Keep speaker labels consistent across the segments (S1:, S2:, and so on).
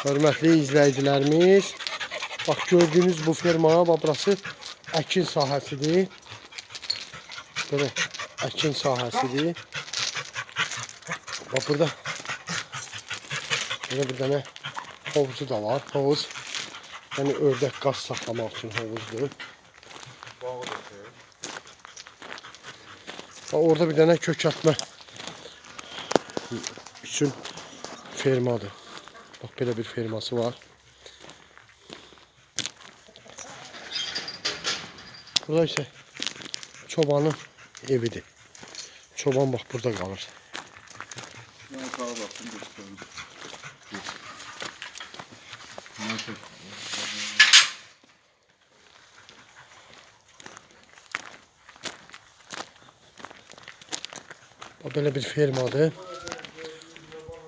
S1: Hörmətli izləyicilərimiz, bax gördüyünüz bu ferma, bax burası əkin sahəsidir. Belə əkin sahəsidir. Bax burada Burada bir dənə hovuzu da var. Hovuz yəni ördək qaz saxlamaq üçün hovuzdur. Bax orada bir dənə kökəltmə üçün fermadır. Bax belə bir ferması var. Burada isə çobanın evidir. Çoban bax burada qalır.
S2: Ben sağa baktım göstereyim. Neyse.
S1: Bax belə bir fermadır.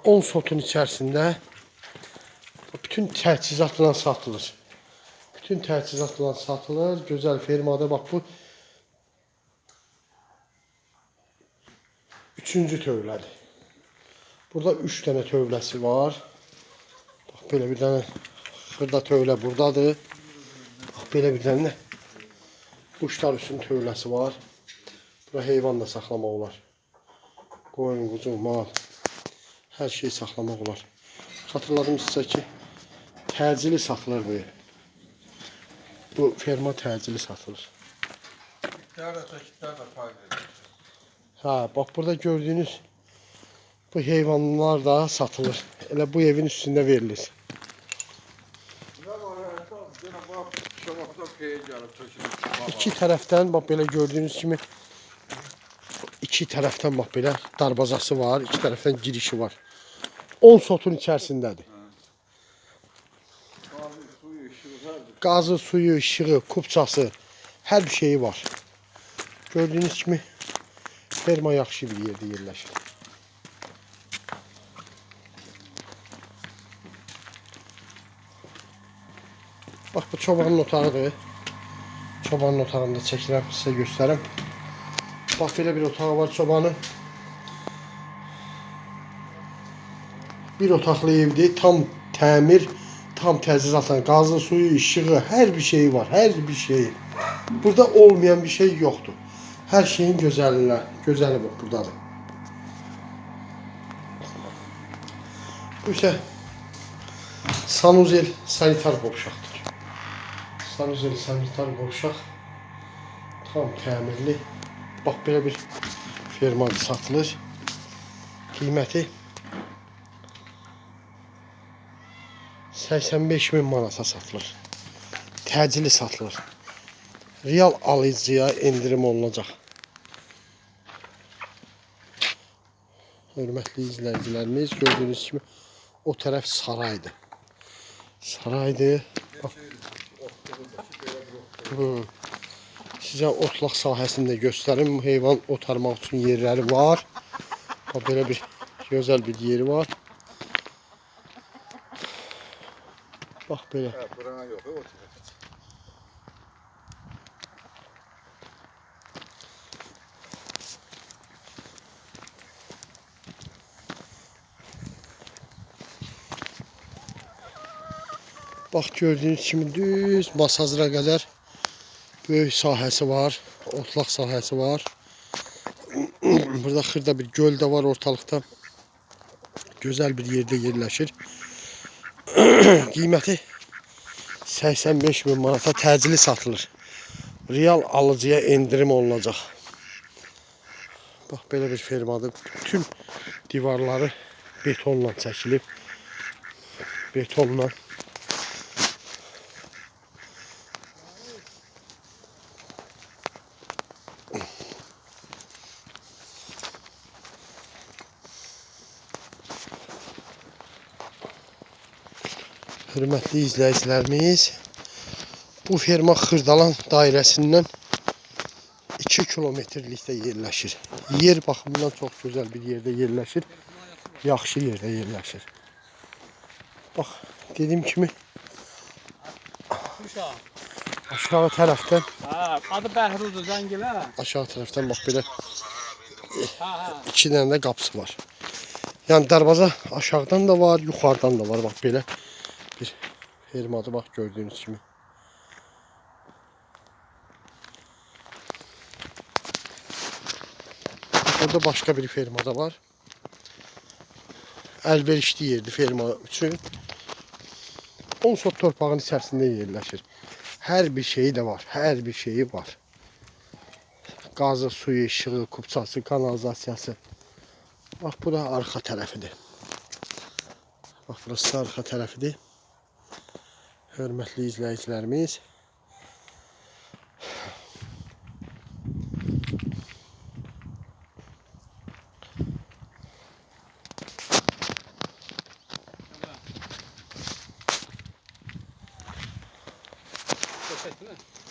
S1: 10 sotun içərisində bütün təchizatla satılır. Bütün təchizatla satılır. Gözəl fermadır. Bax bu üçüncü tövlədir. Burada 3 dənə tövləsi var. Bax belə bir dənə xırda tövlə burdadır. Bax belə bir dənə də quşlar üçün tövləsi var. Bura heyvan da saxlamaq olar. Qoyun, quzu, mal. Hər şey saxlamaq olar. Xatırladım sizə ki, təcili satılır bu. Bu ferma təcili satılır.
S2: Kitler de kitler de fayda ediyor.
S1: Ha, bax burada gördüyünüz bu heyvanlar da satılır. Elə bu evin üstündə verilir. İki tərəfdən bax belə gördüyünüz kimi iki tərəfdən bax belə darbazası var, iki tərəfdən girişi var. 10 sotun içərisindədir.
S2: Suyu ışığı her
S1: Qazı, suyu, işığı, kupçası, hər bir şeyi var. Gördüyünüz kimi ferma yaxşı bir yerdə yerləşir. Bax bu çobanın otağıdır. Çobanın otağını da çəkirəm, sizə göstərəm. Bax belə bir otağı var çobanın. Bir otaqlı evdir, tam təmir, tam təzyiratla, qazı, suyu, işığı, hər bir şeyi var, hər bir şeyi. Burada olmayan bir şey yoxdur. Hər şeyin gözəlinə, gözəli bu burdadır. Bu isə Sanuzel sanitar qovşaqdır. Sanuzel sanitar qovşaq tam təmirli. Bax belə bir fermadır satılır. Qiyməti 85 min manata satılır. Təcili satılır. Real alıcıya endirim olunacaq. Hörmətli izləyicilərimiz, gördüyünüz kimi o tərəf saraydır. Saraydır. Hı. Sizə otlaq sahəsini də göstərim. Heyvan otarmaq üçün yerləri var. Belə bir gözəl bir yeri var. Bax belə.
S2: Ha, buranın yok. O taraf.
S1: Bax gördüyünüz kimi düz Masazıra qədər böyük sahəsi var, otlaq sahəsi var. Burada xırda bir göl də var ortalıqda. Gözəl bir yerdə yerləşir. Qiyməti 85 min manata təcili satılır. Real alıcıya endirim olunacaq. Bax belə bir fermadır. Bütün divarları betonla çəkilib. Betonla Hörmətli izləyicilərimiz, bu ferma Xırdalan dairəsindən 2 kilometrlikdə yerləşir. Yer baxımından çox gözəl bir yerdə yerləşir. Yaxşı yerdə yerləşir. Bax, dediyim kimi aşağı tərəfdən,
S3: adı Bəhruzdur, zəngilə.
S1: aşağı tərəfdən bax belə
S3: Ha, ha.
S1: iki dənə də qapısı var. Yəni darvaza aşağıdan da var, yuxarıdan da var bax belə. Bir fermadır bak gördüğünüz kimi. Burada başka bir ferma da var. Əlverişli yerdir ferma üçün. Onsot torpağın içərisində yerləşir. Hər bir şeyi də var. Hər bir şeyi var. Qazı, suyu, işığı, kupçası, kanalizasiyası. Bax bu da arxa tərəfidir. Bax burası da arxa tərəfidir. Hörmətli izləyicilərimiz. Köşək,